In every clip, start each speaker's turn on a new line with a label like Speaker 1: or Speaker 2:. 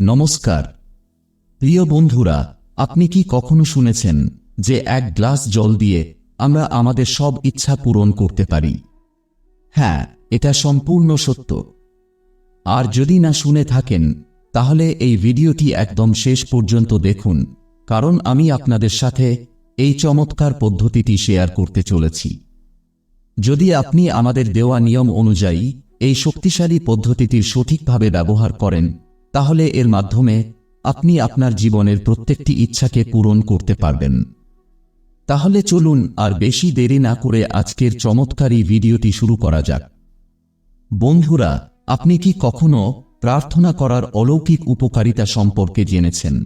Speaker 1: নমস্কার। প্রিয় বন্ধুরা, আপনি কি কখনো শুনেছেন যে এক গ্লাস জল দিয়ে আমরা আমাদের সব ইচ্ছা পূরণ করতে পারি? হ্যাঁ এটা সম্পূর্ণ সত্য। আর যদি না শুনে থাকেন, তাহলে এই ভিডিওটি একদম শেষ পর্যন্ত দেখুন, কারণ আমি আপনাদের সাথে এই চমৎকার পদ্ধতিটি শেয়ার করতে চলেছি। যদি আপনি আমাদের দেওয়া নিয়ম অনুযায়ী এই শক্তিশালী পদ্ধতিটির সঠিকভাবে ব্যবহার করেন তাহলে এর মাধ্যমে আপনি আপনার জীবনের প্রত্যেকটি ইচ্ছাকে পূরণ করতে পারবেন। তাহলে চলুন আর বেশি দেরি না করে আজকের চমৎকারী ভিডিওটি শুরু করা যাক। বন্ধুরা, আপনি কি কখনো প্রার্থনা করার অলৌকিক উপকারিতা সম্পর্কে জেনেছেন?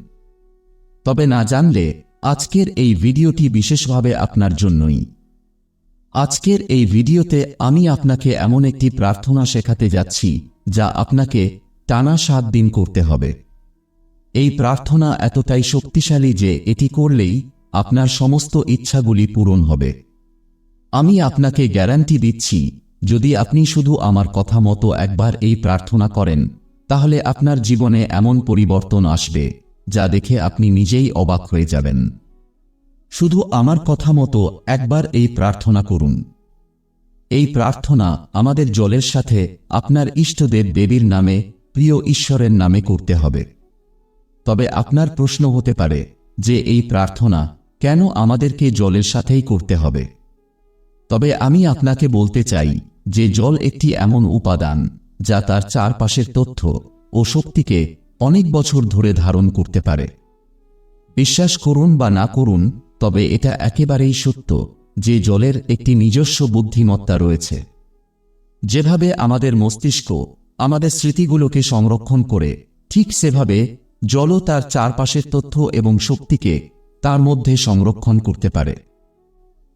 Speaker 1: তবে না জানলে আজকের এই ভিডিওটি বিশেষভাবে আপনার জন্যই। আজকের এই ভিডিওতে আমি আপনাকে এমন একটি প্রার্থনা শেখাতে যাচ্ছি যা আপনাকে টানা সাত দিন করতে হবে। এই প্রার্থনা এতটাই শক্তিশালী যে এটি করলেই আপনার সমস্ত ইচ্ছাগুলি পূরণ হবে। আমি আপনাকে গ্যারান্টি দিচ্ছি, যদি আপনি শুধু আমার কথা মতো একবার এই প্রার্থনা করেন, তাহলে আপনার জীবনে এমন পরিবর্তন আসবে, যা দেখে আপনি নিজেই অবাক হয়ে যাবেন। শুধু আমার কথা মতো একবার এই প্রার্থনা করুন। এই প্রার্থনা আমাদের জলের সাথে আপনার ইষ্টদেব দেবীর নামে প্রিয় ঈশ্বরের নামে করতে হবে। তবে আপনার প্রশ্ন হতে পারে যে এই প্রার্থনা কেন আমাদেরকে জলের সাথেই করতে হবে? তবে আমি আপনাকে বলতে চাই যে জল একটি এমন উপাদান যা তার চারপাশের তথ্য ও শক্তিকে অনেক বছর ধরে ধারণ করতে পারে। বিশ্বাস করুন বা না করুন, তবে এটা একেবারেই সত্য যে জলের একটি নিজস্ব বুদ্ধিমত্তা রয়েছে। যেভাবে আমাদের মস্তিষ্ক আমাদের স্মৃতিগুলোকে সংরক্ষণ করে, ঠিক সেভাবে জলও তার চারপাশের তথ্য এবং শক্তিকে তার মধ্যে সংরক্ষণ করতে পারে।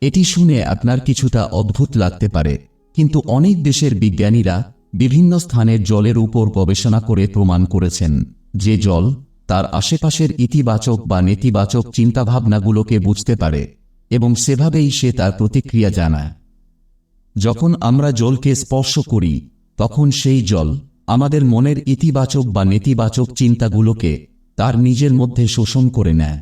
Speaker 1: এটি শুনে আপনার কিছুটা অদ্ভুত লাগতে পারে, কিন্তু অনেক দেশের বিজ্ঞানীরা বিভিন্ন স্থানের জলের উপর গবেষণা করে প্রমাণ করেছেন যে জল তার আশেপাশের ইতিবাচক বা নেতিবাচক চিন্তাভাবনাগুলোকে বুঝতে পারে এবং সেভাবেই সে তার প্রতিক্রিয়া জানায়। যখন আমরা জলকে স্পর্শ করি তখন সেই জল আমাদের মনের ইতিবাচক বা নেতিবাচক চিন্তাগুলোকে তার নিজের মধ্যে শোষণ করে নেয়।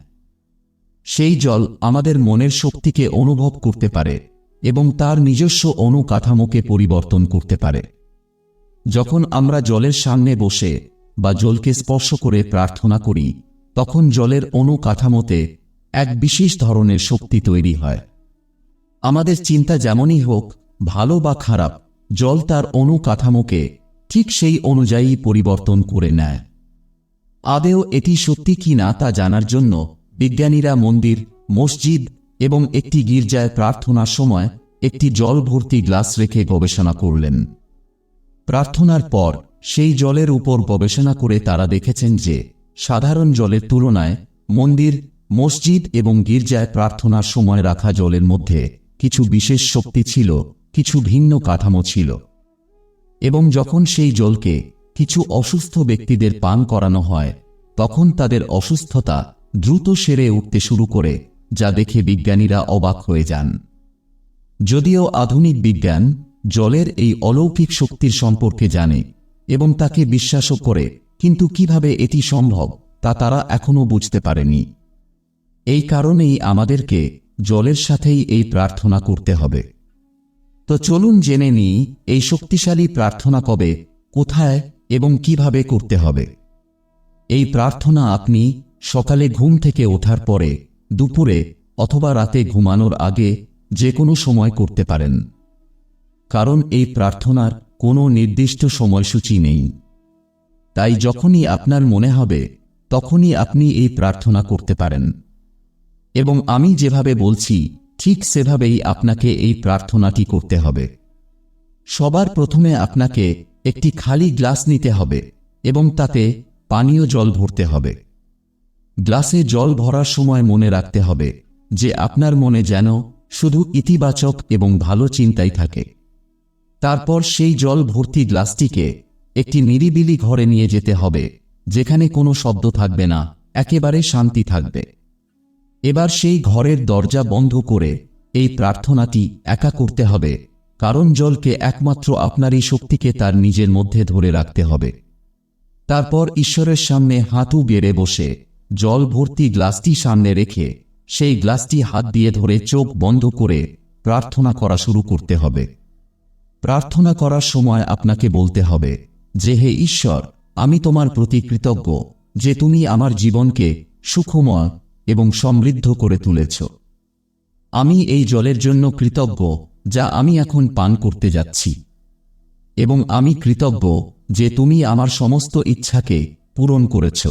Speaker 1: সেই জল আমাদের মনের শক্তিকে অনুভব করতে পারে এবং তার নিজস্ব অনুকাঠামোকে পরিবর্তন করতে পারে। যখন আমরা জলের সামনে বসে বা জলকে স্পর্শ করে প্রার্থনা করি, তখন জলের অনুকাঠামোতে এক বিশেষ ধরনের শক্তি তৈরি হয়। আমাদের চিন্তা যেমনই হোক, ভালো বা খারাপ জল তার অনুকাঠামোকে ঠিক সেই অনুযায়ী পরিবর্তন করে নেয়। আদেও এটি সত্যি কি না তা জানার জন্য বিজ্ঞানীরা মন্দির, মসজিদ এবং একটি গির্জায় প্রার্থনার সময় একটি জল ভর্তি গ্লাস রেখে গবেষণা করলেন। প্রার্থনার পর সেই জলের উপর গবেষণা করে তারা দেখেছেন যে সাধারণ জলের তুলনায় মন্দির, মসজিদ এবং গির্জায় প্রার্থনার সময় রাখা জলের মধ্যে কিছু বিশেষ শক্তি ছিল কিছু ভিন্ন কাঠামো ছিল। এবং যখন সেই জলকে কিছু অসুস্থ ব্যক্তিদের পান করানো হয়, তখন তাদের অসুস্থতা দ্রুত সেরে উঠতে শুরু করে, যা দেখে বিজ্ঞানীরা অবাক হয়ে যান। যদিও আধুনিক বিজ্ঞান জলের এই অলৌকিক শক্তির সম্পর্কে জানে এবং তাকে বিশ্বাসও করে, কিন্তু কীভাবে এটি সম্ভব, তা তারা এখনও বুঝতে পারেনি। এই কারণেই আমাদেরকে জলের সাথেই এই প্রার্থনা করতে হবে। তো চলুন জেনে নিই, এই শক্তিশালী প্রার্থনা কবে, কোথায় এবং কীভাবে করতে হবে। এই প্রার্থনা আপনি সকালে ঘুম থেকে ওঠার পরে, দুপুরে অথবা রাতে ঘুমানোর আগে যে কোনো সময় করতে পারেন। কারণ এই প্রার্থনার কোনো নির্দিষ্ট সময়সূচি নেই। তাই যখনই আপনার মনে হবে, তখনই আপনি এই প্রার্থনা করতে পারেন। এবং আমি যেভাবে বলছি ঠিক সেভাবেই আপনাকে এই প্রার্থনাটি করতে হবে। সবার প্রথমে আপনাকে একটি খালি গ্লাস নিতে হবে এবং তাতে পানীয় জল ভরতে হবে। গ্লাসে জল ভরার সময় মনে রাখতে হবে যে আপনার মনে যেন শুধু ইতিবাচক এবং ভালো চিন্তাই থাকে। তারপর সেই জল ভর্তি গ্লাসটিকে একটি নিরিবিলি ঘরে নিয়ে যেতে হবে, যেখানে কোনো শব্দ থাকবে না, একেবারে শান্তি থাকবে। এবার সেই ঘরের দরজা বন্ধ করে এই প্রার্থনাটি একা করতে হবে, কারণ জলকে একমাত্র আপনারই শক্তিকে তার নিজের মধ্যে ধরে রাখতে হবে। তারপর ঈশ্বরের সামনে হাঁটু বেড়ে বসে, জল ভর্তি গ্লাসটি সামনে রেখে সেই গ্লাসটি হাত দিয়ে ধরে চোখ বন্ধ করে প্রার্থনা করা শুরু করতে হবে। প্রার্থনা করার সময় আপনাকে বলতে হবে, যে হে ঈশ্বর, আমি তোমার প্রতি কৃতজ্ঞ যে তুমি আমার জীবনকে সুখময় এবং সমৃদ্ধ করে তুলেছ। আমি এই জলের জন্য কৃতজ্ঞ, যা আমি এখন পান করতে যাচ্ছি। এবং আমি কৃতজ্ঞ যে তুমি আমার সমস্ত ইচ্ছাকে পূরণ করেছ।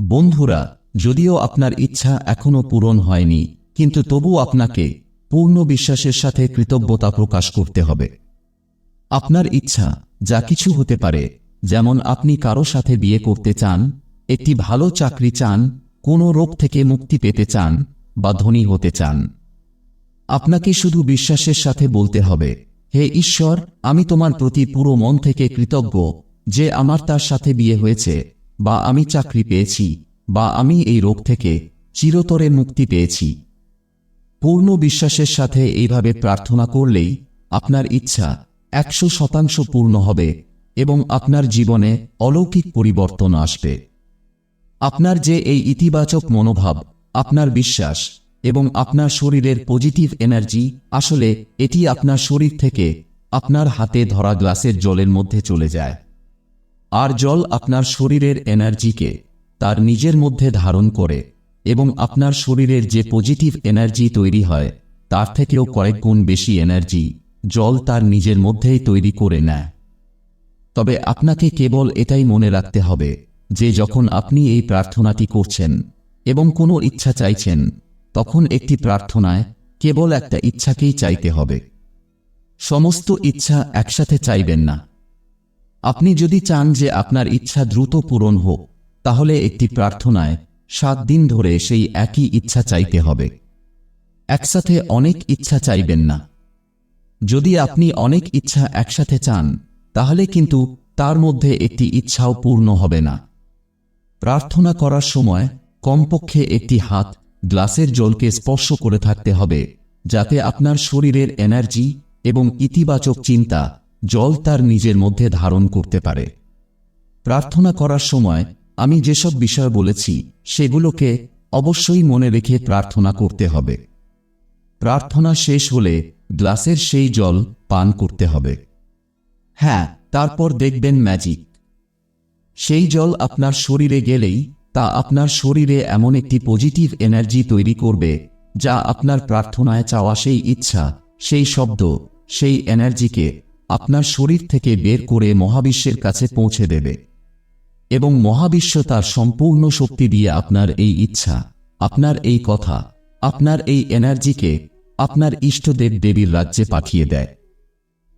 Speaker 1: বন্ধুরা, যদিও আপনার ইচ্ছা এখনও পূরণ হয়নি, কিন্তু তবু আপনাকে পূর্ণ বিশ্বাসের সাথে কৃতজ্ঞতা প্রকাশ করতে হবে। আপনার ইচ্ছা যা কিছু হতে পারে, যেমন আপনি কারও সাথে বিয়ে করতে চান, একটি ভালো চাকরি চান কোনো রোগ থেকে মুক্তি পেতে চান বা ধনী হতে চান। আপনাকে শুধু বিশ্বাসের সাথে বলতে হবে, হে ঈশ্বর, আমি তোমার প্রতি পুরো মন থেকে কৃতজ্ঞ যে আমার তার সাথে বিয়ে হয়েছে বা আমি চাকরি পেয়েছি বা আমি এই রোগ থেকে চিরতরে মুক্তি পেয়েছি। পূর্ণ বিশ্বাসের সাথে এইভাবে প্রার্থনা করলেই আপনার ইচ্ছা একশো শতাংশ পূর্ণ হবে এবং আপনার জীবনে অলৌকিক পরিবর্তন আসবে। আপনার যে এই ইতিবাচক মনোভাব, আপনার বিশ্বাস এবং আপনার শরীরের পজিটিভ এনার্জি আসলে এটি আপনার শরীর থেকে আপনার হাতে ধরা গ্লাসের জলের মধ্যে চলে যায়। আর জল আপনার শরীরের এনার্জিকে তার নিজের মধ্যে ধারণ করে এবং আপনার শরীরের যে পজিটিভ এনার্জি তৈরি হয়, তার থেকেও কয়েক গুণ বেশি এনার্জি জল তার নিজের মধ্যেই তৈরি করে নেয়। তবে আপনাকে কেবল এটাই মনে রাখতে হবে যে যখন আপনি এই প্রার্থনাটি করছেন এবং কোনো ইচ্ছা চাইছেন, তখন একটি প্রার্থনায় কেবল একটা ইচ্ছাকেই চাইতে হবে। সমস্ত ইচ্ছা একসাথে চাইবেন না। আপনি যদি চান যে আপনার ইচ্ছা দ্রুত পূরণ হোক, তাহলে একটি প্রার্থনায় সাত দিন ধরে সেই একই ইচ্ছা চাইতে হবে। একসাথে অনেক ইচ্ছা চাইবেন না। যদি আপনি অনেক ইচ্ছা একসাথে চান, তাহলে কিন্তু তার মধ্যে একটি ইচ্ছাও পূর্ণ হবে না। প্রার্থনা করার সময় কমপক্ষে একটি হাত গ্লাসের জলকে স্পর্শ করে থাকতে হবে, যাতে আপনার শরীরের এনার্জি এবং ইতিবাচক চিন্তা জল তার নিজের মধ্যে ধারণ করতে পারে। প্রার্থনা করার সময় আমি যেসব বিষয় বলেছি, সেগুলোকে অবশ্যই মনে রেখে প্রার্থনা করতে হবে। প্রার্থনা শেষ হলে গ্লাসের সেই জল পান করতে হবে। হ্যাঁ তারপর দেখবেন ম্যাজিক। সেই জল আপনার শরীরে গেলেই, তা আপনার শরীরে এমন একটি পজিটিভ এনার্জি তৈরি করবে, যা আপনার প্রার্থনায় চাওয়া সেই ইচ্ছা, সেই শব্দ, সেই এনার্জিকে আপনার শরীর থেকে বের করে মহাবিশ্বের কাছে পৌঁছে দেবে। এবং মহাবিশ্ব তার সম্পূর্ণ শক্তি দিয়ে আপনার এই ইচ্ছা, আপনার এই কথা, আপনার এই এনার্জিকে আপনার ইষ্টদেব দেবীর রাজ্যে পাঠিয়ে দেয়।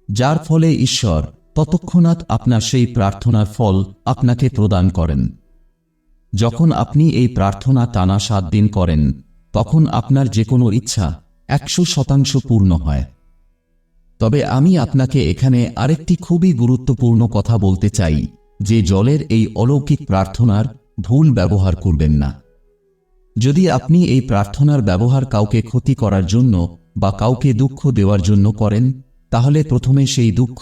Speaker 1: যার ফলে ঈশ্বর ততক্ষণাৎ আপনার সেই প্রার্থনার ফল আপনাকে প্রদান করেন। যখন আপনি এই প্রার্থনা টানা সাত দিন করেন, তখন আপনার যে কোনো ইচ্ছা একশো শতাংশ পূর্ণ হয়। তবে আমি আপনাকে এখানে আরেকটি খুবই গুরুত্বপূর্ণ কথা বলতে চাই, যে জলের এই অলৌকিক প্রার্থনার ভুল ব্যবহার করবেন না। যদি আপনি এই প্রার্থনার ব্যবহার কাউকে ক্ষতি করার জন্য বা কাউকে দুঃখ দেওয়ার জন্য করেন, তাহলে প্রথমে সেই দুঃখ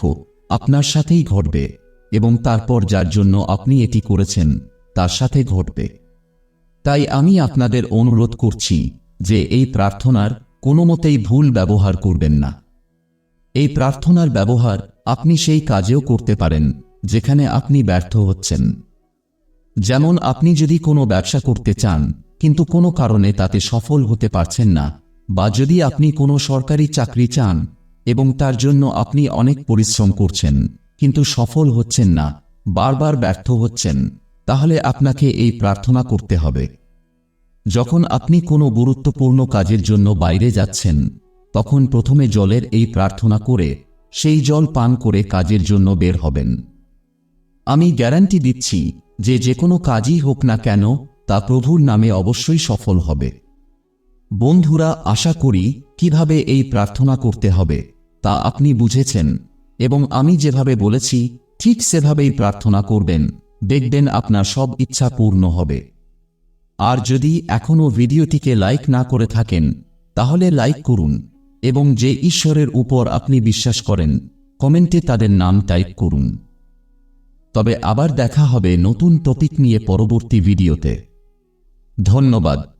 Speaker 1: আপনার সাথেই ঘটবে এবং তারপর যার জন্য আপনি এটি করেছেন, তার সাথে ঘটবে। তাই আমি আপনাদের অনুরোধ করছি যে এই প্রার্থনার কোনো মতেই ভুল ব্যবহার করবেন না। এই প্রার্থনার ব্যবহার আপনি সেই কাজেও করতে পারেন, যেখানে আপনি ব্যর্থ হচ্ছেন। যেমন আপনি যদি কোনো ব্যবসা করতে চান, কিন্তু কোনো কারণে তাতে সফল হতে পারছেন না, বা যদি আপনি কোনো সরকারি চাকরি চান এবং তার জন্য আপনি অনেক পরিশ্রম করছেন, কিন্তু সফল হচ্ছেন না, বারবার ব্যর্থ হচ্ছেন, তাহলে আপনাকে এই প্রার্থনা করতে হবে। যখন আপনি কোনো গুরুত্বপূর্ণ কাজের জন্য বাইরে যাচ্ছেন, তখন প্রথমে জলের এই প্রার্থনা করে, সেই জল পান করে কাজের জন্য বের হবেন। আমি গ্যারান্টি দিচ্ছি যে যে কোনো কাজই হোক না কেন, তা প্রভুর নামে অবশ্যই সফল হবে। বন্ধুরা, আশা করি কীভাবে এই প্রার্থনা করতে হবে তা আপনি বুঝেছেন এবং আমি যেভাবে বলেছি, ঠিক সেভাবেই প্রার্থনা করবেন। দেখবেন আপনার সব ইচ্ছা পূর্ণ হবে। আর যদি এখনও ভিডিওটিকে লাইক না করে থাকেন, তাহলে লাইক করুন এবং যে ঈশ্বরের উপর আপনি বিশ্বাস করেন, কমেন্টে তাদের নাম টাইপ করুন। তবে আবার দেখা হবে নতুন টপিক নিয়ে পরবর্তী ভিডিওতে। ধন্যবাদ।